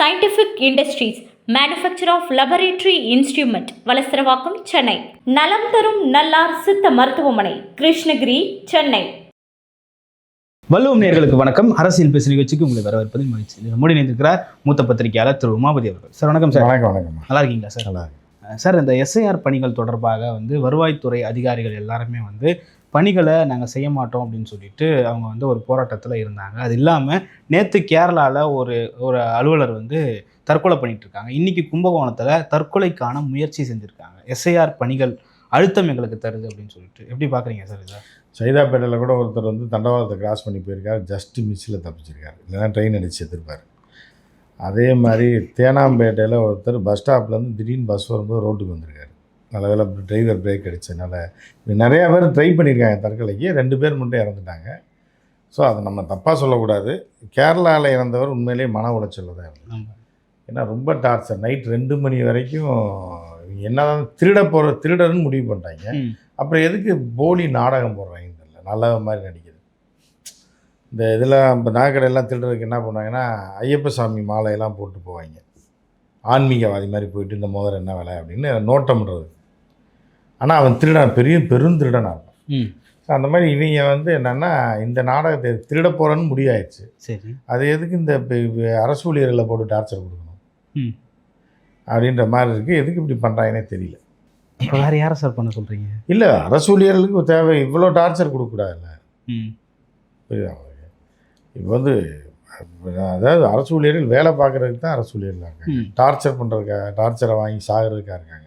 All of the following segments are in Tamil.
Scientific industries manufacture of laboratory instrument Valasaravakkam Chennai. நலம் தரும் நல்லார் சித்த மருத்துவமனை கிருஷ்ணகிரி சென்னை. வள்ளுவம் நேர்களுக்கு வணக்கம். அரசியல் பேசு நிகழ்ச்சிக்கு உங்களை வரவேற்பதில் மகிழ்ச்சி. மூடி நினைந்திருக்கிறார் மூத்த பத்திரிகையாளர் திரு உமாபதி அவர்கள். சார் வணக்கம் சார். வணக்கம் வணக்கம்மா நல்லா இருக்கீங்களா சார்? நல்லா சார் இந்த எஸ்ஐஆர் பணிகள் தொடர்பாக வந்து வருவாய்த்துறை அதிகாரிகள் எல்லாருமே வந்து பணிகளை நாங்கள் செய்ய மாட்டோம் அப்படின்னு சொல்லிட்டு அவங்க வந்து ஒரு போராட்டத்தில் இருந்தாங்க. அது இல்லாமல் நேற்று கேரளாவில் ஒரு ஒரு அலுவலர் வந்து தற்கொலை பண்ணிட்டு இருக்காங்க. இன்னைக்கு கும்பகோணத்தில் தற்கொலைக்கான முயற்சி செஞ்சுருக்காங்க. எஸ்ஐஆர் பணிகள் அழுத்தம் எங்களுக்கு தருது அப்படின்னு சொல்லிட்டு. எப்படி பார்க்குறீங்க சார் இதை? சைதாப்பேட்டையில் கூட ஒருத்தர் வந்து தண்டவாளத்தை கிராஸ் பண்ணி போயிருக்காரு. ஜஸ்ட் மிஸ்ஸில் தப்பிச்சிருக்காரு. இல்லைன்னா ட்ரெயின் அடிச்சு எதிர்ப்பார். அதே மாதிரி தேனாம்பேட்டையில் ஒருத்தர் பஸ் ஸ்டாப்லேருந்து திடீர்னு பஸ் வரும்போது ரோட்டுக்கு வந்திருக்காரு. நல்ல வேலை டிரைவர் பிரேக் அடிச்சதுனால. இது நிறையா பேர் ட்ரை பண்ணியிருக்காங்க தற்கொலைக்கு. ரெண்டு பேர் மட்டும் இறந்துட்டாங்க. ஸோ அதை நம்ம தப்பாக சொல்லக்கூடாது. கேரளாவில் இறந்தவர் உண்மையிலேயே மன உளைச்சலில் தான் இருந்தார் ஆமா. ஏன்னா ரொம்ப டார்ச்சர் நைட் ரெண்டு மணி வரைக்கும் என்னதான் திருட போகிற திருடர்னு முடிவு பண்ணிட்டாங்க. அப்புறம் எதுக்கு போலி நாடகம் போடுறாங்கன்னு தெரியல. நல்ல மாதிரி நடிக்குது. இந்த இதில் இப்போ நகைக்கடையெல்லாம் திருடுறதுக்கு என்ன பண்ணுவாங்கன்னா ஐயப்ப சாமி மாலையெல்லாம் போட்டு போவாங்க. ஆன்மீகவாதி மாதிரி போயிட்டு இந்த மோதிரம் என்ன விலை அப்படின்னு நோட்டம்ன்றது ஆனால் அவன் திருடன் பெரிய பெருந்திருடனாக இருப்பான் ஸோ அந்த மாதிரி இவங்க வந்து என்னென்னா இந்த நாடகத்தை திருட போகிறேன்னு முடிவாயிடுச்சு சரி. அது எதுக்கு இந்த அரசு ஊழியர்களை போட்டு டார்ச்சர் கொடுக்கணும்? ம். அப்படின்ற மாதிரி இருக்குது எதுக்கு இப்படி பண்ணுறாங்கன்னே தெரியல. வேறு யாரை சார் பண்ண சொல்கிறீங்க இல்லை அரசு ஊழியர்களுக்கு தேவை இவ்வளோ டார்ச்சர் கொடுக்கக்கூடாதுல்ல ம். புரியுதா உங்களுக்கு? இப்போ வந்து அதாவது அரசு ஊழியர்கள் வேலை பார்க்குறதுக்கு தான் அரசு ஊழியர்கள் இருக்காங்க. டார்ச்சர் பண்ணுறதுக்காக டார்ச்சரை வாங்கி சாகிறதுக்காக இருக்காங்க.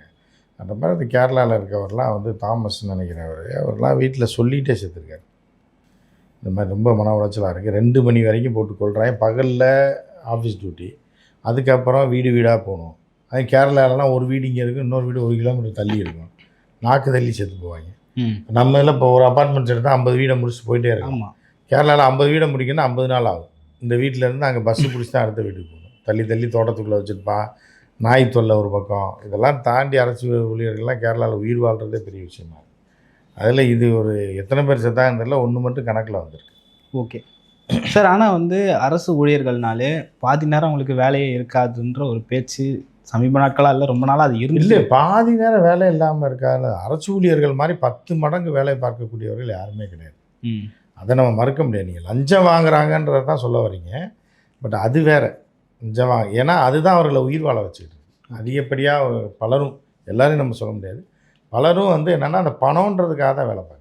அந்த மாதிரி இந்த கேரளாவில் இருக்கவர்லாம் வந்து தாமஸ் நினைக்கிறவர் அவர்லாம் வீட்டில் சொல்லிகிட்டே செத்துருக்காரு. இந்த மாதிரி ரொம்ப மன உளைச்சலாக இருக்குது ரெண்டு மணி வரைக்கும் போட்டு கொள்கிறாங்க பகலில் ஆஃபீஸ் டியூட்டி அதுக்கப்புறம் வீடு வீடாக போகணும். அது கேரளாலலாம் ஒரு வீடு இங்கே இருக்கும் இன்னொரு வீடு ஒரு கிலோமீட்டர் தள்ளி இருக்கும். நாக்கு தள்ளி செத்து போவாங்க. நம்ம இதில் இப்போ ஒரு அப்பார்ட்மெண்ட்ஸ் எடுத்தால் ஐம்பது வீடை முடிச்சுட்டு போயிட்டே இருக்கோம். கேரளாவில் ஐம்பது வீடை முடிக்கணும்னா ஐம்பது நாள் ஆகும். இந்த வீட்டில் இருந்து அங்கே பஸ்ஸு பிடிச்சி தான் அடுத்த வீட்டுக்கு போகணும். தள்ளி தள்ளி தோட்டத்துக்குள்ளே வச்சுருப்பான். நாய் தொல்லை ஒரு பக்கம். இதெல்லாம் தாண்டி அரசு ஊழியர்கள்லாம் கேரளாவில் உயிர் வாழ்கிறதே பெரிய விஷயமா அதில் இது ஒரு எத்தனை பேர் செத்தாங்கன்னு தெரியல ஒன்று மட்டும் கணக்கில் வந்திருக்கு. ஓகே. சார் ஆனால் வந்து அரசு ஊழியர்கள்னாலே பாதி நேரம் அவங்களுக்கு வேலையே இருக்காதுன்ற ஒரு பேச்சு சமீப நாட்களாக இல்லை ரொம்ப நாளாக அது இல்லை இருந்து பாதி நேரம் வேலை இல்லாமல் இருக்காது. அரசு ஊழியர்கள் மாதிரி பத்து மடங்கு வேலை பார்க்கக்கூடியவர்கள் யாருமே கிடையாது. அதை நம்ம மறுக்க முடியாது. நீங்கள் லஞ்சம் வாங்குறாங்கன்றதை தான் சொல்ல வரீங்க. பட் அது வேற. லஞ்சம் வாங்க ஏன்னா அதுதான் அவர்களை உயிர் வாழ வச்சுக்கிட்டு. அதிகப்படியாக பலரும் எல்லாரையும் நம்ம சொல்ல முடியாது. பலரும் வந்து என்னென்னா அந்த பணன்றதுக்காக தான் வேலை பார்க்குறாங்க.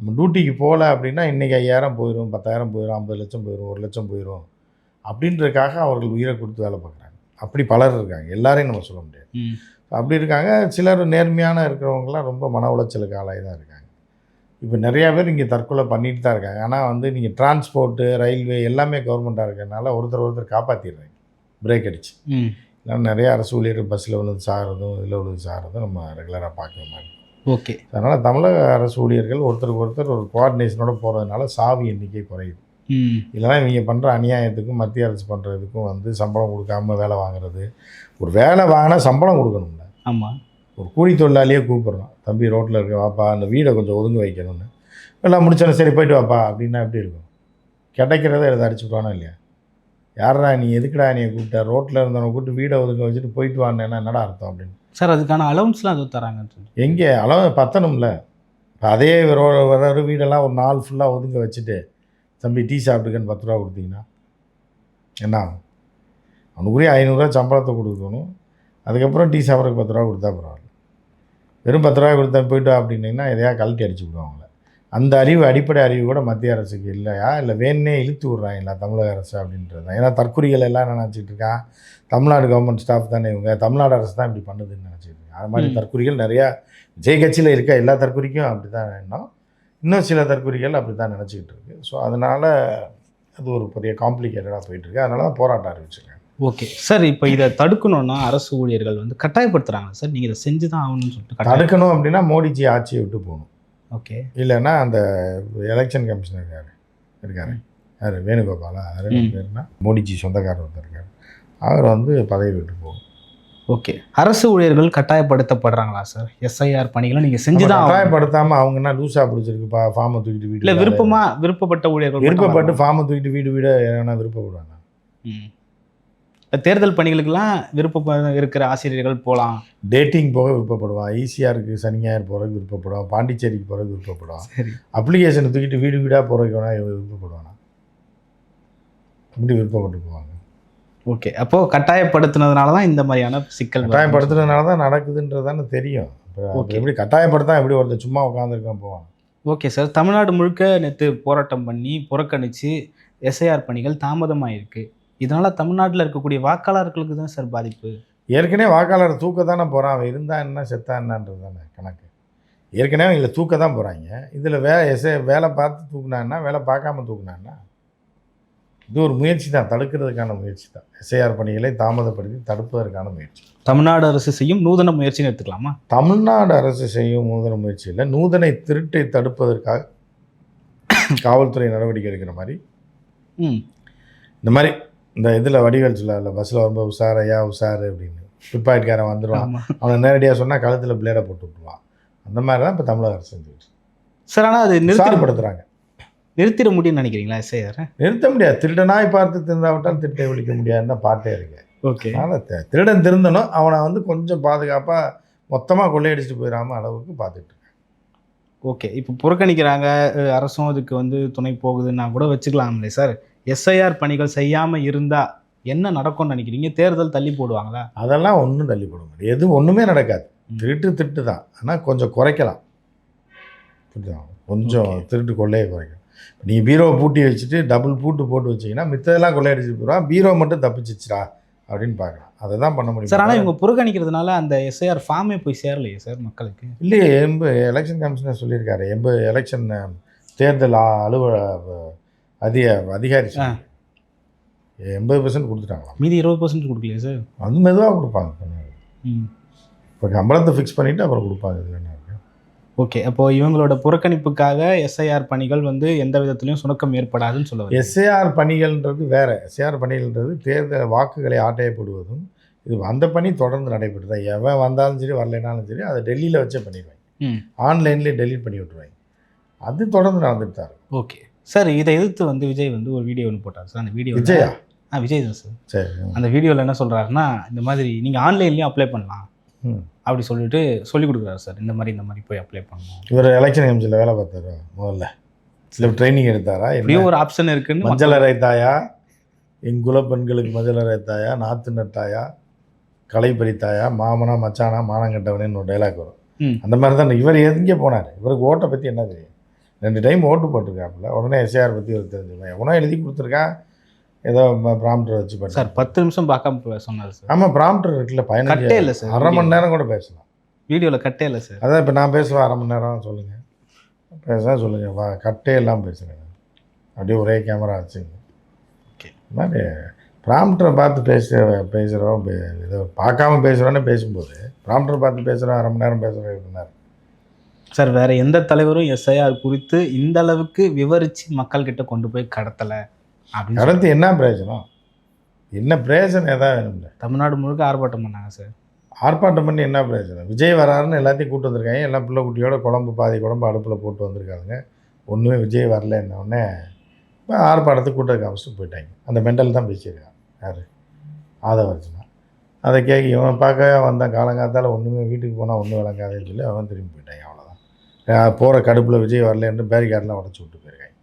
நம்ம டியூட்டிக்கு போகல அப்படின்னா இன்றைக்கி ஐயாயிரம் போயிடும் பத்தாயிரம் போயிடும் ஐம்பது லட்சம் போயிடும் ஒரு லட்சம் போயிடும் அப்படின்றதுக்காக அவர்கள் உயிரை கொடுத்து வேலை பார்க்குறாங்க. அப்படி பலர் இருக்காங்க. எல்லாரையும் நம்ம சொல்ல முடியாது. அப்படி இருக்காங்க. சிலர் நேர்மையான இருக்கிறவங்களாம் ரொம்ப மன உளைச்சலுக்கு ஆளாகி தான் இருக்காங்க. இப்போ நிறையா பேர் இங்கே தற்கொலை பண்ணிட்டு தான் இருக்காங்க. ஆனால் வந்து நீங்கள் டிரான்ஸ்போர்ட்டு ரயில்வே எல்லாமே கவர்மெண்ட்டாக இருக்கிறதுனால ஒருத்தர் ஒருத்தர் காப்பாற்றிடுறாங்க பிரேக் அடிச்சு. இல்லைன்னா நிறைய அரசு ஊழியர்கள் பஸ்ஸில் விழுந்து சாகிறதும் இதில் விழுந்து சாகிறதும் நம்ம ரெகுலராக பார்க்க மாட்டோம் ஓகே. அதனால் தமிழக அரசு ஊழியர்கள் ஒருத்தருக்கு ஒருத்தர் ஒரு கோஆர்டினேஷனோட போகிறதுனால சாவி எண்ணிக்கை குறையுது ம். இல்லைன்னா இவங்க பண்ணுற அநியாயத்துக்கும் மத்திய அரசு பண்ணுறதுக்கும் வந்து சம்பளம் கொடுக்காம வேலை வாங்குறது. ஒரு வேலை வாங்கினா சம்பளம் கொடுக்கணும்ல. ஆமாம் ஒரு கூலி தொழிலாளியே கூப்பிட்றோம் தம்பி ரோட்டில் இருக்க வாப்பா அந்த வீடை கொஞ்சம் ஒதுங்க வைக்கணும்னு. எல்லாம் முடிச்சோன்னே சரி போயிட்டு வாப்பா அப்படின்னா எப்படி இருக்கும்? கிடைக்கிறத எடுத்து அடிச்சுட்டானோ இல்லையா? யாரா நீ? எதுக்குடா நீ கூப்பிட்ட? ரோட்டில் இருந்தவனை கூப்பிட்டு வீடை ஒதுங்க வச்சுட்டு போயிட்டு வான்னா என்னடா அர்த்தம் அப்படின்னு. சார் அதுக்கான அலவுன்ஸ்லாம் எதுவும் தராங்கன்னு சொல்லி எங்கே? அளவு பத்தணும்ல. இப்போ அதே வர வீடெல்லாம் ஒரு நாள் ஃபுல்லாக ஒதுங்க வச்சுட்டு தம்பி டீ சாப்பிட்டுக்கன்னு பத்து ரூபா கொடுத்தீங்கன்னா என்ன ஆகும்? அவனுக்குரிய ஐநூறுரூவா சம்பளத்தை கொடுக்கணும். அதுக்கப்புறம் டீ சாப்பிட்றதுக்கு பத்து ரூபா கொடுத்தா பரவாயில்ல. வெறும் பத்து ரூபா கொடுத்தா போயிட்டு அப்படின்னீங்கன்னா எதையா கழட்டி அடிச்சு விடுவாங்களே அந்த அறிவு அடிப்படை அறிவு கூட மத்திய அரசுக்கு இல்லையா? இல்லை வேணே இழுத்து விட்றாங்களா தமிழக அரசு அப்படின்றது? தான் ஏன்னா தற்குறிகள் எல்லாம் என்ன நினச்சிட்டு இருக்கான் தமிழ்நாடு கவர்மெண்ட் ஸ்டாஃப் தானே இவங்க. தமிழ்நாடு அரசு தான் இப்படி பண்ணுதுன்னு நினச்சிட்டு இருக்காங்க அது மாதிரி. தற்குறிகள் நிறையா விஜய் கட்சியில் இருக்க எல்லா தற்குறிக்கும் அப்படி தான் வேணும் இன்னும் சில தற்குறிகள் அப்படி தான் நினச்சிக்கிட்டு இருக்கு. ஸோ அதனால் அது ஒரு பெரிய காம்ப்ளிகேட்டடாக போயிட்டுருக்கு அதனால தான் போராட்டம் அறிவிச்சிருக்காங்க ஓகே. சார் இப்போ இதை தடுக்கணும்னா அரசு ஊழியர்கள் வந்து கட்டாயப்படுத்துகிறாங்க சார் நீங்கள் இதை செஞ்சு தான் ஆகணும்னு சொல்லிட்டு தடுக்கணும் அப்படின்னா மோடிஜி ஆட்சியை விட்டு போகணும். ஓகே. இல்லைன்னா அந்த எலெக்ஷன் கமிஷனர் இருக்காரு. இருக்காரு யார்? வேணுகோபாலா. யார். பேருனா மோடிஜி சொந்தக்காரர் ஒருத்தர் இருக்காரு. அவர் வந்து பதவி விட்டு போகணும் ஓகே. அரசு ஊழியர்கள் கட்டாயப்படுத்தப்படுறாங்களா சார் எஸ்ஐஆர் பணிகளை நீங்கள் செஞ்சு தான். கட்டாயப்படுத்தாமல் அவங்க என்ன லூஸாக பிடிச்சிருக்குப்பா ஃபார்மை தூக்கிட்டு வீடு இல்லை விருப்பமா விருப்பப்பட்ட ஊழியர்கள் விருப்பப்பட்டு. ஃபார்மை தூக்கிட்டு வீடு வீடு என்ன விருப்பப்படுவாங்க தேர்தல் பணிகளுக்கெல்லாம் விருப்பம் இருக்கிற ஆசிரியர்கள் போகலாம். டேட்டிங் போக விருப்பப்படுவான் ஈஸியாருக்கு சனி ஞாயிறு போகிறதுக்கு விருப்பப்படுவான் பாண்டிச்சேரிக்கு போகிறதுக்கு விருப்பப்படுவான் அப்ளிகேஷனை தூக்கிட்டு வீடு வீடாக போகிறதுக்கு வேணா விருப்பப்படுவானா? அப்படி விருப்பப்பட்டு போவாங்க. ஓகே. அப்போ கட்டாயப்படுத்தினதுனால தான் இந்த மாதிரியான சிக்கல் வருது. கட்டாயப்படுத்துறதுனால தான் நடக்குதுன்றதானே தெரியும். Okay. எப்படி கட்டாயப்படுத்தா எப்படி ஒருத்தர் சும்மா உட்காந்துருக்கான் போவான். Okay sir. தமிழ்நாடு முழுக்க நேற்று போராட்டம் பண்ணி புறக்கணித்து எஸ்ஐஆர் பணிகள் தாமதமாயிருக்கு. இதனால தமிழ்நாட்டில் இருக்கக்கூடிய வாக்காளர்களுக்கு தான் சார் பாதிப்பு? ஏற்கனவே வாக்காளர் தூக்க தானே போகிறான் அவன் இருந்தா என்ன செத்தா என்னன்றது தானே கணக்கு. ஏற்கனவே இதில் தூக்க தான் போகிறாங்க இதில் வே எஸ்ஏ வேலை பார்த்து தூக்குனான்னா வேலை பார்க்காம தூக்குனான்னா இது ஒரு முயற்சி தான். தடுக்கிறதுக்கான முயற்சி தான். எஸ்ஐஆர் பணிகளை தாமதப்படுத்தி தடுப்பதற்கான முயற்சி. தமிழ்நாடு அரசு செய்யும் நூதன முயற்சின்னு எடுத்துக்கலாமா? தமிழ்நாடு அரசு செய்யும் நூதன முயற்சியில் நூதனை திருட்டை தடுப்பதற்காக காவல்துறை நடவடிக்கை எடுக்கிற மாதிரி. ம். இந்த மாதிரி இந்த இதில் வடிவேல் சொல்லாத பஸ்ஸில் வரும்போது உஷாரையா உஷாரு? அப்படின்னு. பிட்பாக்கெட்காரன் வந்துடுவான் அவனை நேரடியாக சொன்னால் கழுத்தில் பிளேடை போட்டு விட்டுருவான். அந்த மாதிரி தான் இப்போ தமிழக அரசு செஞ்சுக்கிட்டு சார் ஆனால் அது நிறுத்தி நிறுத்தப்படுத்துகிறாங்க நிறுத்திட முடியும்னு நினைக்கிறீங்களா எஸ்ஐஆர் நிறுத்த முடியாது. திருடனாய் பார்த்து திருந்தாவிட்டால் திருட்டை ஒழிக்க முடியாதுன்னு தான் பாட்டே இருக்கு. ஓகே. அதனால் தி- திருடன் திருந்தணும். அவனை வந்து கொஞ்சம் பாதுகாப்பாக மொத்தமாக கொள்ளையடிச்சிட்டு போயிடாம அளவுக்கு பார்த்துட்டு. ஓகே. இப்போ புறக்கணிக்கிறாங்க அரசும் அதுக்கு வந்து துணை போகுதுன்னா கூட வச்சுக்கலாம்லே சார். எஸ்ஐஆர் பணிகள் செய்யாமல் இருந்தால் என்ன நடக்கும்னு நினைக்கிறீங்க? தேர்தல் தள்ளி போடுவாங்களா? அதெல்லாம் ஒன்றும் தள்ளி போட முடியாது எதுவும் ஒன்றுமே நடக்காது. திருட்டு திருட்டு தான் ஆனால் கொஞ்சம் குறைக்கலாம். புரியுதா? கொஞ்சம். திருட்டு கொள்ளையை குறைக்கலாம். நீங்கள் பீரோவை பூட்டி வச்சுட்டு டபுள் பூட்டு போட்டு வச்சீங்கன்னா மித்ததெல்லாம் கொள்ளையடிச்சிட்டு போயிடுவான். பீரோ மட்டும் தப்பிச்சிச்சுடா அப்படின்னு பார்க்கலாம். அதை தான் பண்ண முடியும். சார் ஆனால் இவங்க புறக்கணிக்கிறதுனால அந்த எஸ்ஐஆர் ஃபார்மே போய் சேரலையே சார் மக்களுக்கு? இல்லையே எம்ப எலெக்ஷன் கமிஷனர் சொல்லியிருக்காரு. எம்ப எலெக்ஷன் தேர்தல் அலுவல அதிக அதிகாரி. எண்பது பர்சன்ட் கொடுத்துட்டாங்களாம். மீதி இருபது பர்சன்ட் கொடுக்கலையே சார்? அது மெதுவாக கொடுப்பாங்க ம். இப்போ சம்பளத்தை ஃபிக்ஸ் பண்ணிவிட்டு அப்புறம் கொடுப்பாங்க இதில் என்ன இருக்கு ஓகே அப்போ இவங்களோட புறக்கணிப்புக்காக எஸ்ஐஆர் பணிகள் வந்து எந்த விதத்துலையும் சுணக்கம் ஏற்படாதுன்னு சொல்ல வரீங்க. எஸ்ஏஆர் பணிகள்ன்றது வேற. எஸ்ஏஆர் பணிகள்ன்றது தேர்தல் வாக்குகளை ஆட்டையப்படுவதும் இது அந்த பணி தொடர்ந்து நடைபெறுது எவன் வந்தாலும் சரி வரலைனாலும் சரி அதை டெல்லியில் வச்சே பண்ணிடுவாங்க. ஆன்லைன்லேயே டெலீட் பண்ணி விட்டுருவாங்க. அது தொடர்ந்து நடந்துட்டு தான் இருக்கும் ஓகே. சார் இதை எதிர்த்து வந்து விஜய் வந்து ஒரு வீடியோ ஒன்று போட்டார் சார். அந்த வீடியோ விஜயா? ஆ விஜய் தான் சார். சரி. அந்த வீடியோவில் என்ன சொல்கிறாருன்னா இந்த மாதிரி நீங்கள் ஆன்லைன்லேயும் அப்ளை பண்ணலாம் ம். அப்படி சொல்லிட்டு சொல்லி கொடுக்குறாரு சார். இந்த மாதிரி இந்த மாதிரி போய் அப்ளை பண்ணணும் இவர் எலெக்ஷன் கமிஷனில் வேலை பார்த்தாரா? முதல்ல. இல்லை ட்ரைனிங் எடுத்தாரா? இப்படியும் என்ன ஒரு ஆப்ஷன் இருக்குன்னு மஞ்சள் அரைத்தாயா என் குல பெண்களுக்கு மஞ்சள் அரைத்தாயா நாற்று நட்டாயா? களை பறித்தாயா? மாமனா மச்சானா மானங்கட்டவனேன்னு ஒரு டைலாக் வரும். அந்த மாதிரி தான் இவர் எங்கே போனார்? இவருக்கு ஓட்டை பற்றி என்ன தெரியும்? ரெண்டு டைம் ஓட்டு போட்டிருக்காப்புல. உடனே எஸ்ஏஆர் பற்றி ஒரு தெரிஞ்சுப்பேன் எவனோ எழுதி கொடுத்துருக்கான் ஏதோ ப்ராம்ப்டர் வச்சு சார் பண்ணார் பத்து நிமிஷம் பார்க்காம சொன்னார் சார். ஆமாம் ப்ராம்ப்டர் இருக்குல்ல பதினஞ்சு. இல்லை சார் அரை மணி நேரம் கூட பேசலாம். வீடியோவில் கட்டே இல்லை சார். அதான் இப்போ நான் பேசுவேன் அரை மணி நேரம் சொல்லுங்கள் பேச சொல்லுங்கள் வா கட்டே எல்லாம் பேசுகிறேன் அப்படியே ஒரே கேமரா வச்சுங்க. இந்த மாதிரி ப்ராம்ப்டரை பார்த்து பேச பேசுகிறோம் இதை பார்க்காம பேசுகிறோன்னு பேசும்போது ப்ராம்ப்டரை பார்த்து பேசுகிறோம் அரை மணி நேரம் பேசுகிறோம் இருந்தார் சார் வேற எந்த தலைவரும் எஸ்ஐஆர் குறித்து இந்த அளவுக்கு விவரிச்சு மக்கள்கிட்ட கொண்டு போய் கடத்தலை அப்படின்னு கடத்து என்ன பிரயோஜனம்? என்ன பிரயோஜனம் எதாவது வேணும்ல? தமிழ்நாடு முழுக்க ஆர்ப்பாட்டம் பண்ணாங்க சார். ஆர்ப்பாட்டம் பண்ணி என்ன பிரயோஜனம்? விஜய் வராருன்னு எல்லாத்தையும் கூட்டு வந்திருக்காங்க. எல்லாம் பிள்ளை குட்டியோட குழம்பு பாதி குழம்பு அடுப்பில் போட்டு வந்திருக்காங்க. ஒன்றுமே விஜய் வரல என்ன உடனே இப்போ ஆர்ப்பாட்டத்துக்கு கூட்ட காமிச்சிட்டு போயிட்டாங்க. அந்த மெண்டல் தான் பேசியிருக்காங்க யார்? ஆதவர்ஜனா. அதை கேட்க இவன் பார்க்க வந்தான் காலங்காத்தால் ஒன்றுமே வீட்டுக்கு போனால் ஒன்றும் விளங்காதுன்னு சொல்லி அவன் திரும்பி போயிட்டாங்க போகிற கடுப்பில் விஜய் வரலன்னு பேரிகார்டெலாம் உடச்சி விட்டு போயிருக்காங்க.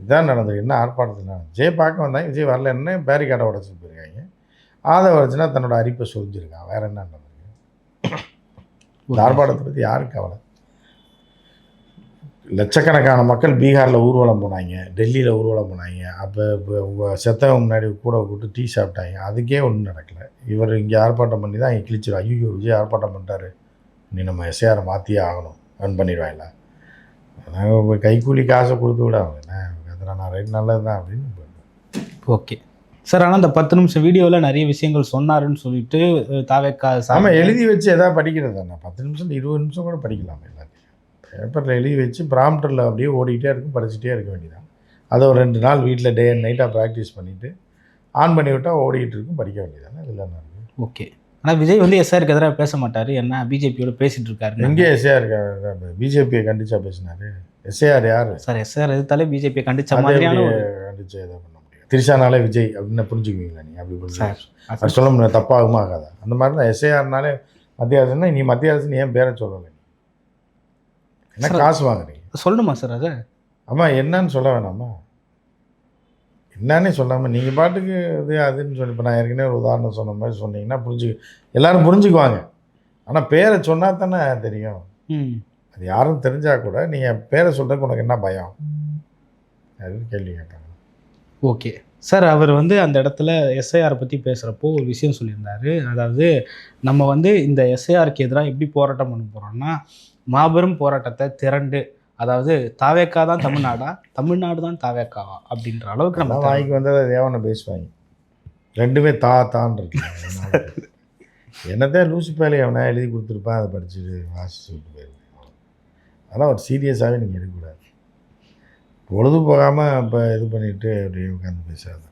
இதுதான் நடந்தது. என்ன ஆர்ப்பாட்டத்தில் நடந்தது? விஜய் பார்க்க வந்தாங்க. விஜய் வரலன்னு பேரிகார்டை உடச்சிட்டு போயிருக்காங்க. ஆதவர்ஜனா தன்னோட அரிப்பை சொரிஞ்சிருக்கான் வேற என்ன நடந்திருக்கு? இந்த ஆர்ப்பாட்டத்தை பற்றி யாருக்கு கவலை? லட்சக்கணக்கான மக்கள் பீகாரில் ஊர்வலம் போனாங்க. டெல்லியில் ஊர்வலம் போனாங்க. அப்போ செத்தவங்க முன்னாடி கூட கூப்பிட்டு டீ சாப்பிட்டாங்க. அதுக்கே ஒன்றும் நடக்கலை. இவர் இங்கே ஆர்ப்பாட்டம் பண்ணி தான் இங்கே கிழிச்சிடும் ஐயோ விஜய் ஆர்ப்பாட்டம் பண்ணிட்டாரு. நீ நம்ம எஸ்ஏஆரை மாற்றியே ஆகணும். ரன் பண்ணிடுவாங்கள நாங்கள் கைக்கூலி காசை கொடுத்து விட அவங்க. என்ன நான் ரைட் நல்லது தான் அப்படின்னு. ஓகே. சார் ஆனால் அந்த பத்து நிமிஷம் வீடியோவில் நிறைய விஷயங்கள் சொன்னாருன்னு சொல்லிட்டு தாவேக்கா ஆமாம் எழுதி வச்சு எதாவது படிக்கிறது தானே. பத்து நிமிஷம் இருபது நிமிஷம் கூட படிக்கலாம் எல்லாத்தையும். பேப்பரில் எழுதி வச்சு ப்ராம்ப்டரில் அப்படியே ஓடிக்கிட்டே இருக்கும் படிச்சுட்டே இருக்க வேண்டியதான் அதை ஒரு ரெண்டு நாள் வீட்டில் டே அண்ட் நைட்டாக ப்ராக்டிஸ் பண்ணிவிட்டு ஆன் பண்ணி விட்டால் ஓடிக்கிட்டு இருக்கும் படிக்க வேண்டியதானே இதில் என்ன ஓகே. ஆனால் விஜய் வந்து எஸ்ஆருக்கு எதிராக பேச மாட்டாரு. என்ன பிஜேபியோட பேசிட்டு இருக்காரு எங்கே எஸ்ஏஆர் பிஜேபியை கண்டிச்சா பேசினாரு. எஸ்ஏஆர் யார்? சார் எஸ்ஆர் எதிர்த்தாலே பிஜேபியை கண்டிச்ச மாதிரியான கண்டிச்சு எதை பண்ண முடியும். திரிஷானாலே விஜய் அப்படின்னு புரிஞ்சுக்குவீங்களா நீங்கள் அப்படி சார் சொல்ல முடியாது. தப்பாகுமா ஆகாதா. அந்த மாதிரி தான் எஸ்ஐஆர்னாலே மத்திய அரசுன்னா நீ மத்திய அரசு ஏன் பேரை சொல்லலை? என்ன காசு வாங்குறீங்க? சொல்லணுமா சார் அதை? ஆமாம் என்னன்னு சொல்ல வேணாமா? என்னன்னே சொல்லாமல் நீங்கள் பாட்டுக்கு இது அதுன்னு சொல்லி இப்போ நான் ஏற்கனவே ஒரு உதாரணம் சொன்ன மாதிரி சொன்னீங்கன்னா புரிஞ்சு எல்லாரும் புரிஞ்சுக்குவாங்க. ஆனால் பேரை சொன்னால் தானே தெரியும். அது யாரும் தெரிஞ்சால் கூட நீங்கள் பேரை சொல்கிறதுக்கு உனக்கு என்ன பயம்? அப்படின்னு கேள்வி கேட்டாங்க. ஓகே. சார் அவர் வந்து அந்த இடத்துல எஸ்ஐஆர் பற்றி பேசுகிறப்போ ஒரு விஷயம் சொல்லியிருந்தாரு. அதாவது நம்ம வந்து இந்த எஸ்ஐஆருக்கு எதிராக எப்படி போராட்டம் பண்ண போகிறோம்னா மாபெரும் போராட்டத்தை திரண்டு அதாவது தாவேக்கா தான் தமிழ்நாடா? தமிழ்நாடு தான் தாவேக்காவா அப்படின்ற அளவுக்கு நம்ம வாய்க்கு வந்ததை தேவனை பேசுவாங்க. ரெண்டுமே தா தான் இருக்கு. என்னதான் லூசு பேலை அவனா எழுதி கொடுத்துருப்பான் அதை படிச்சுட்டு வாசிச்சு விட்டு போயிருக்கேன். அதெல்லாம் ஒரு சீரியஸாகவே நீங்கள் எடுக்கக்கூடாது. பொழுது போகாமல் இப்போ இது பண்ணிட்டு அப்படியே உட்காந்து பேசாத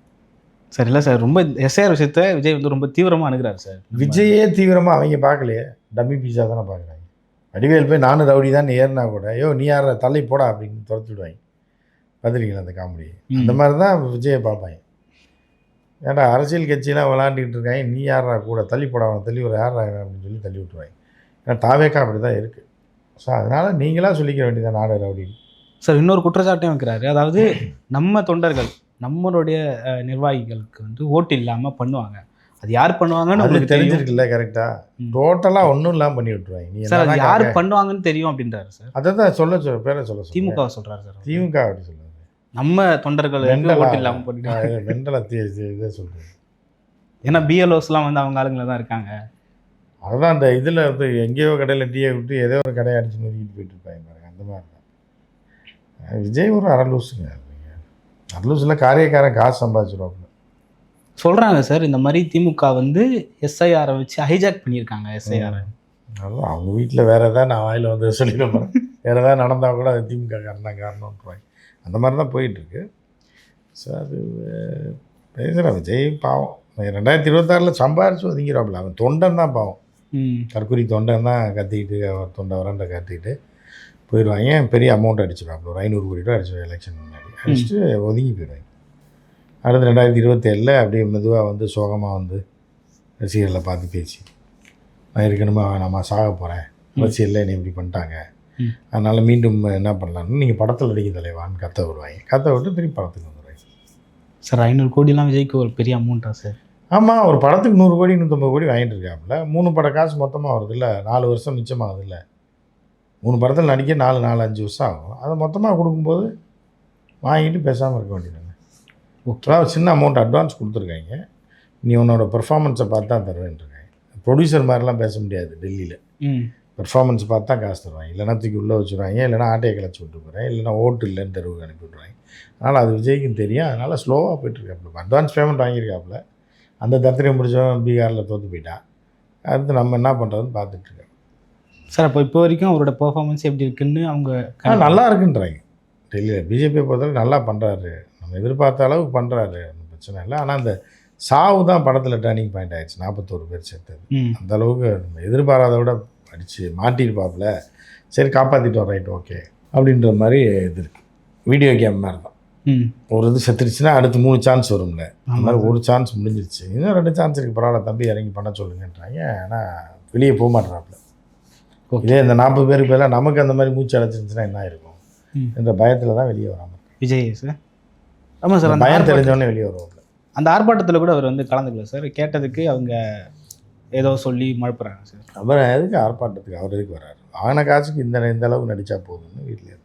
சார் இல்லை சார் ரொம்ப எஸ்ஐஆர் விஷயத்த விஜய் வந்து ரொம்ப தீவிரமாக அணுகிறாரு சார். விஜயே தீவிரமாக அவங்க பார்க்கலையே. டம்மி பீஸா தானே பார்க்குறாங்க. வடிவேல் போய் நானும் ரவுடி தான் ஏறினா கூட ஐயோ நீ யார தள்ளி போடா அப்படின்னு துரத்தி விடுவாங்க. பார்த்துருக்கீங்களா அந்த காமெடி. அந்த. மாதிரி தான் விஜயை பார்ப்பாங்க. ஏன்டா அரசியல் கட்சியெலாம் விளாண்டுக்கிட்டு இருக்காங்க நீ யாரா கூட தள்ளி போடா அவனை தள்ளி ஒரு யாரா அப்படின்னு சொல்லி தள்ளி விட்டுருவாங்க. ஏன்னா தாவேக்கா அப்படி தான் இருக்குது ஸோ அதனால் நீங்களாக சொல்லிக்க வேண்டியதான் நாடு ரவுடி சார் இன்னொரு குற்றச்சாட்டையும் வைக்கிறாரு. அதாவது நம்ம தொண்டர்கள் நம்மளுடைய நிர்வாகிகளுக்கு வந்து ஓட்டு இல்லாமல் பண்ணுவாங்க. அது யார் பண்ணுவாங்கன்னு உங்களுக்கு தெரிஞ்சிருக்குல்ல கரெக்டாக. டோட்டலாக ஒன்றும் இல்லாமல் பண்ணி விட்டுருவாங்க. நீ சார் அது யார் பண்ணுவாங்கன்னு தெரியும் அப்படின்றாரு சார். அதை தான் சொல்ல சொல்ல பேரை சொல்ல திமுக சொல்றாரு சார். திமுக அப்படி சொல்லுது நம்ம தொண்டர்கள்? ஓட்டு இல்லாமல் பண்ணிட்டாங்க மெண்டலை இதை சொல்கிறது ஏன்னா பிஎல்ஓஸ்லாம் வந்து அவங்க ஆளுங்கள தான் இருக்காங்க. அதுதான் அந்த இதில் வந்து எங்கேயோ கடையில் டீயை விட்டு ஏதோ ஒரு கடையை அடிச்சு நொறுக்கிட்டு போயிட்டு இருப்பாங்க பாருங்க அந்த மாதிரி தான். விஜய் ஒரு அரலூசுங்க அரலூசில் காரியக்காரன் காசு சம்பாதிச்சிருவாப்புல. சொல்றாங்க சார் இந்த மாதிரி திமுக வந்து எஸ்ஐஆரை வச்சு ஹைஜாக் பண்ணியிருக்காங்க எஸ்ஐஆர் அதுவும் அவங்க வீட்டில் வேறு ஏதாவது நான் வாயில் வந்து சொல்லிட போகிறேன் வேறு ஏதாவது நடந்தால் கூட அது திமுக காரணம் தான் காரணம்ன்றாங்க. அந்த மாதிரி தான் போயிட்டுருக்கு ஸோ அது பேசுகிறேன் விஜய் பாவம். ரெண்டாயிரத்தி இருபத்தாறில் சம்பாரிச்சு ஒதுங்கிறாப்புல அவன் தொண்டன் தான் பாவம். ம். தற்கொலை தொண்டன் தான் கத்திக்கிட்டு அவர் தொண்டை வறண்ட கத்திக்கிட்டு போயிடுவாங்க. பெரிய அமௌண்ட் அடிச்சிடுவாப்புல ஒரு ஐநூறு கோடி ரூபா அடிச்சிடும் எலெக்ஷன் முன்னாடி. அடிச்சுட்டு ஒதுங்கி போயிடுவாங்க. அடுத்து ரெண்டாயிரத்தி இருபத்தேழில் அப்படியே மெதுவாக வந்து சோகமாக வந்து ரசிகர்களை பார்த்து பேசி நான் இருக்கணுமா நம்ம சாக போகிறேன் அரசியலில் என்னை இப்படி பண்ணிட்டாங்க. அதனால் மீண்டும் என்ன பண்ணலாம்னு நீங்கள் படத்தில் நடிக்க தலைவான்னு கத்த வருவாங்க. கத்த விட்டு திரும்பி படத்துக்கு வந்துடுவாங்க சார் ஐநூறு கோடிலாம் விஜய்க்கு ஒரு பெரிய அமௌண்ட்டா சார்? ஆமாம் ஒரு படத்துக்கு நூறு கோடி நூற்றம்பது கோடி வாங்கிட்டு இருக்காப்புல. மூணு பட காசு மொத்தமாக வருதுல்ல நாலு வருஷம் மிச்சமாகுதுல்ல மூணு படத்தில் நடிக்க நாலு நாலு அஞ்சு வருஷம் ஆகும். அதை மொத்தமாக கொடுக்கும்போது வாங்கிட்டு பேசாமல் இருக்க வேண்டியது ஓகே. அதாவது சின்ன அமௌண்ட் அட்வான்ஸ் கொடுத்துருக்காங்க. நீ உன்னோட பெர்ஃபார்மன்ஸை பார்த்து தான் தருவேன்ருக்காங்க ப்ரொடியூசர் மாதிரிலாம் பேச முடியாது டெல்லியில். பெர்ஃபார்மன்ஸ் பார்த்து தான் காசு தருவாங்க. இல்லைன்னா தூக்கி உள்ளே வச்சுருவாங்க. இல்லைன்னா ஆட்டையை கிளச்சி விட்டு போகிறேன் இல்லைன்னா ஓட்டு இல்லைன்னு தெருவுக்கு அனுப்பி விட்ருவாங்க அதனால் அது விஜய்க்கும் தெரியும். அதனால் ஸ்லோவாக போயிட்டுருக்காப்புல. Advance payment வாங்கியிருக்காப்புல. அந்த தத்திரம் முடிச்சவன் பீகாரில் தோற்று போயிட்டான் அடுத்து நம்ம என்ன பண்ணுறதுன்னு பார்த்துட்ருக்கோம் சார் அப்போ இப்போ வரைக்கும் அவரோட பெர்ஃபார்மன்ஸ் எப்படி இருக்குன்னு அவங்க நல்லா இருக்குன்றாங்க. டெல்லியில். பிஜேபியை பொறுத்தவரை நல்லா பண்ணுறாரு நம்ம எதிர்பார்த்த அளவுக்கு பண்ணுறாரு ஒன்றும் பிரச்சனை இல்லை. ஆனால் அந்த சாவு தான் படத்தில் டேர்னிங் பாயிண்ட் ஆயிடுச்சு. நாற்பத்தோரு பேர் சேர்த்தது. அந்த அளவுக்கு நம்ம எதிர்பாராத விட அடித்து மாட்டியிருப்பாப்புல. சரி காப்பாற்றிட்டோம் ரைட் ஓகே. அப்படின்ற மாதிரி இது இருக்குது வீடியோ கேம் மாதிரி தான். ஒரு இது செத்துருச்சுன்னா அடுத்து மூணு சான்ஸ் வரும்ல. அந்த மாதிரி. ஒரு சான்ஸ் முடிஞ்சிருச்சு. இன்னும் ரெண்டு சான்ஸ் இருக்குது பரவாயில்ல தம்பி இறங்கி பண்ண சொல்லுங்கன்றாங்க. ஆனால் வெளியே போக மாட்டேறாப்புல ஓகே. இதே இந்த நாற்பது பேருக்கு பதிலாக நமக்கு அந்த மாதிரி மூச்சு அடைச்சிருந்துச்சுன்னா என்ன இருக்கும். என்ற பயத்தில் தான் வெளியே வராமல் விஜய் சார் ஆமாம் சார் அந்த பயம் தெரிஞ்சவொடனே வெளியே வருவாப்புல அந்த ஆர்ப்பாட்டத்தில் கூட அவர் வந்து கலந்துக்கல சார். கேட்டதுக்கு அவங்க ஏதோ சொல்லி மழுப்புறாங்க சார். அப்புறம் எதுக்கு ஆர்ப்பாட்டத்துக்கு அவர் எதுக்கு வராரு வாங்கின காசுக்கு இந்த இந்த அளவுக்கு நடித்தா போதும்னு வீட்டில்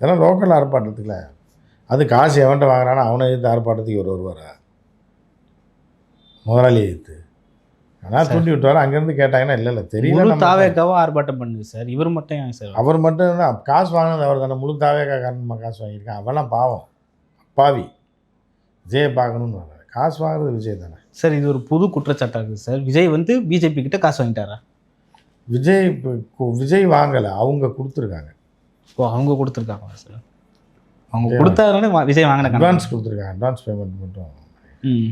இதெல்லாம் லோக்கல் ஆர்ப்பாட்டத்துக்குல. அது காசு எவன்ட்ட வாங்குறானோ அவனை எதிர்த்து ஆர்ப்பாட்டத்துக்கு ஒரு வருவாரா? முதலாளி எதிர்த்து. ஆனால். தூண்டி விட்டுவார். அங்கேருந்து கேட்டாங்கன்னா இல்லை இல்லை தெரியல தாவேக்காவும் ஆர்ப்பாட்டம் பண்ணுது சார். இவர் மட்டும் ஏன் சார்? அவர் மட்டும் தான் காசு வாங்கினது அவர் தானே முழு தாவேக்கா காரணமாக காசு வாங்கியிருக்கான். அவெல்லாம் பாவம். பாவி விஜயை பார்க்கணும்னு வர்றாரு. காசு வாங்குறது விஜய் தானே? சார் இது ஒரு புது குற்றச்சாட்டாக இருக்குது சார்? விஜய் வந்து பிஜேபி கிட்ட காசு வாங்கிட்டாரா? விஜய் விஜய் வாங்கலை. அவங்க கொடுத்துருக்காங்க. ஓ அவங்க கொடுத்துருக்காங்களா சார்? அவங்க வா- விஜய் வாங்கின. அட்வான்ஸ் கொடுத்துருக்காங்க. அட்வான்ஸ் பேமெண்ட் மட்டும் ம்.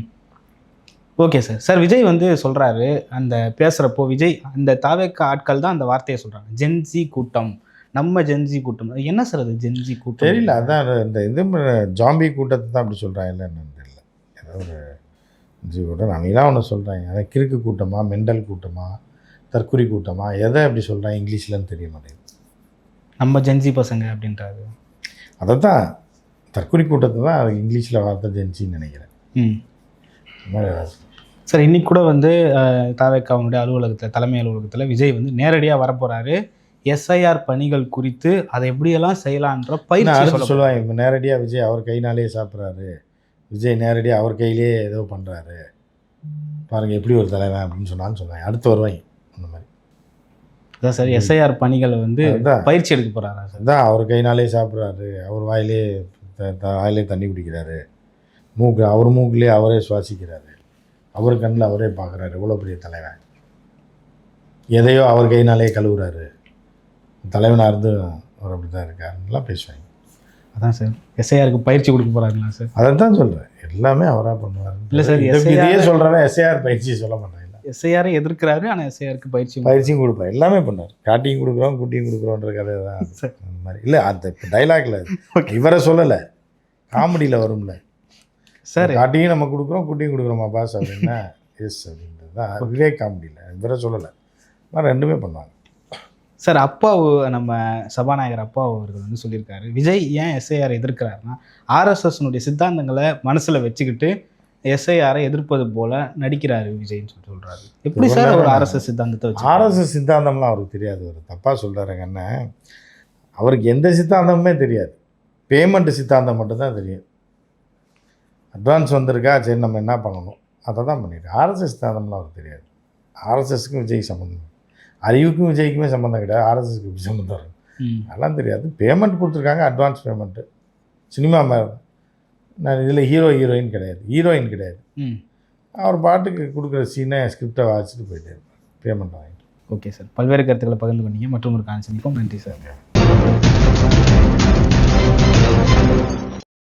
Okay sir. சார் விஜய் வந்து சொல்கிறாரு அந்த பேசுகிறப்போ விஜய் அந்த தாவேக்க ஆட்கள் தான் அந்த வார்த்தையை சொல்கிறாங்க ஜென்சி கூட்டம். நம்ம ஜென்சி கூட்டம். என்ன சார் அது ஜென்சி கூட்டம்? தெரியல அதான் இந்த இது ஜாம்பி கூட்டத்தை தான் அப்படி சொல்கிறாங்க என்னன்னு தெரியல ஒரு ஜீவோட நவீனாக ஒன்று சொல்கிறாங்க அதை கிறுக்கு கூட்டமா மெண்டல் கூட்டமா தற்குறி கூட்டமா எதை அப்படி சொல்கிறாங்க இங்கிலீஷ்லன்னு தெரிய மாட்டேங்குது. நம்ம ஜென்சி பசங்க அப்படின்றாரு. அதை தான் தற்குறி கூட்டத்தை தான் அது இங்கிலீஷில் வார்த்தை ஜென்சின்னு நினைக்கிறேன். ம். சார் இன்னைக்கு கூட வந்து தாவேக்காவனுடைய அலுவலகத்தில் தலைமை அலுவலகத்தில் விஜய் வந்து நேரடியாக வரப்போறாரு. எஸ்ஐஆர் பணிகள் குறித்து அதை எப்படியெல்லாம் செய்யலான்ற பயிற்சி சொல்லுவாங்க இப்போ நேரடியாக விஜய் அவர் கைனாலேயே சாப்பிட்றாரு. விஜய் நேரடியாக அவர் கையிலேயே ஏதோ பண்ணுறாரு பாருங்கள் எப்படி ஒரு தலைவன் அப்படின்னு சொன்னான்னு சொன்னாங்க அடுத்து வருவாங்க அந்த மாதிரி. அதான் சார் எஸ்ஐஆர் பணிகளை வந்து. பயிற்சி எடுக்க போறாரா சார்? அதான் அவர் கைனாலே சாப்பிட்றாரு. அவர் வாயிலே த- த- வாயிலே தண்ணி குடிக்கிறாரு. மூக்கு அவர் மூக்குலேயே அவரே சுவாசிக்கிறாரு. அவர் கண்ணில் அவரே பார்க்குறாரு எவ்வளோ பெரிய தலைவன். எதையோ அவர் கைனாலே கழுவுறாரு. தலைவனாக இருந்து அவர் அப்படி தான் இருக்காருலாம் பேசுவாங்க. அதான் சார். எஸ்ஐஆருக்கு பயிற்சி கொடுக்க போறாருங்களா சார்? அதை தான் சொல்கிறேன் எல்லாமே அவராக பண்ணுவார் இல்ல சார், இதையே SAR சொல்கிறவன் எஸ்ஏஆர் பயிற்சி சொல்ல மாட்டாங்க எஸ்ஐஆரை எதிர்க்கிறாரு ஆனால் எஸ்ஐஆருக்கு பயிற்சி பயிற்சியும் கொடுப்பார். எல்லாமே பண்ணார் காட்டியும் கொடுக்குறோம் குட்டியும் கொடுக்குறோன்ற கதை தான். சரி. அந்த மாதிரி. இல்லை அந்த டைலாக்ல இவரை சொல்லலை. காமெடியில் வரும்ல. சார். காட்டியும் நம்ம கொடுக்குறோம் குட்டியும் கொடுக்குறோமா பாஸ் அப்படின்னா எஸ் அப்படின்றது தான் விவேக் காமெடியில். இவரை சொல்லலை. ரெண்டுமே பண்ணுவாங்க. சார் அப்பாவு நம்ம சபாநாயகர் அப்பாவு அவர்கள் வந்து சொல்லியிருக்காரு. விஜய் ஏன் எஸ்ஐஆர் எதிர்க்கிறாருன்னா ஆர்எஸ்எஸ்னுடைய சித்தாந்தங்களை மனசில் வச்சுக்கிட்டு எஸ்ஐஆரை எதிர்ப்பது போல நடிக்கிறாரு விஜய்னு சொல்லி சொல்றாரு. எப்படி சார் ஒரு ஆர்எஸ்எஸ் சித்தாந்தத்தை வச்சு ஆர்எஸ்எஸ் சித்தாந்தம்லாம் அவருக்கு தெரியாது. அவர் தப்பாக சொல்கிறாருங்க அண்ணன் அவருக்கு எந்த சித்தாந்தமுமே தெரியாது. பேமெண்ட் சித்தாந்தம் மட்டும்தான் தெரியும். அட்வான்ஸ் வந்திருக்கா சரி நம்ம என்ன பண்ணணும்? அதை தான் பண்ணிட்டு ஆர்எஸ்எஸ் சித்தாந்தம்லாம் அவருக்கு தெரியாது. ஆர்எஸ்எஸ்க்கும் விஜய் சம்மந்தம் அறிவுக்கும் விஜய்க்குமே சம்மந்தம் கிடையாது ஆர்எஸ்எஸ்க்கு எப்படி சம்மந்தம். அதெல்லாம் தெரியாது. பேமெண்ட் கொடுத்துருக்காங்க அட்வான்ஸ் பேமெண்ட்டு சினிமா மாதிரி நான் இதில் ஹீரோ ஹீரோயின் கிடையாது. ஹீரோயின் கிடையாது. அவர் பாட்டுக்கு கொடுக்குற சீனை ஸ்கிரிப்டை வாசிச்சுட்டு போயிட்டே இருப்பார். பேமெண்ட் வாங்கிட்டு. Okay sir. பல்வேறு கருத்துக்களை பகிர்ந்து கொண்டீங்க. மற்றும் ஒரு கான்செப்ட் நன்றி சார்.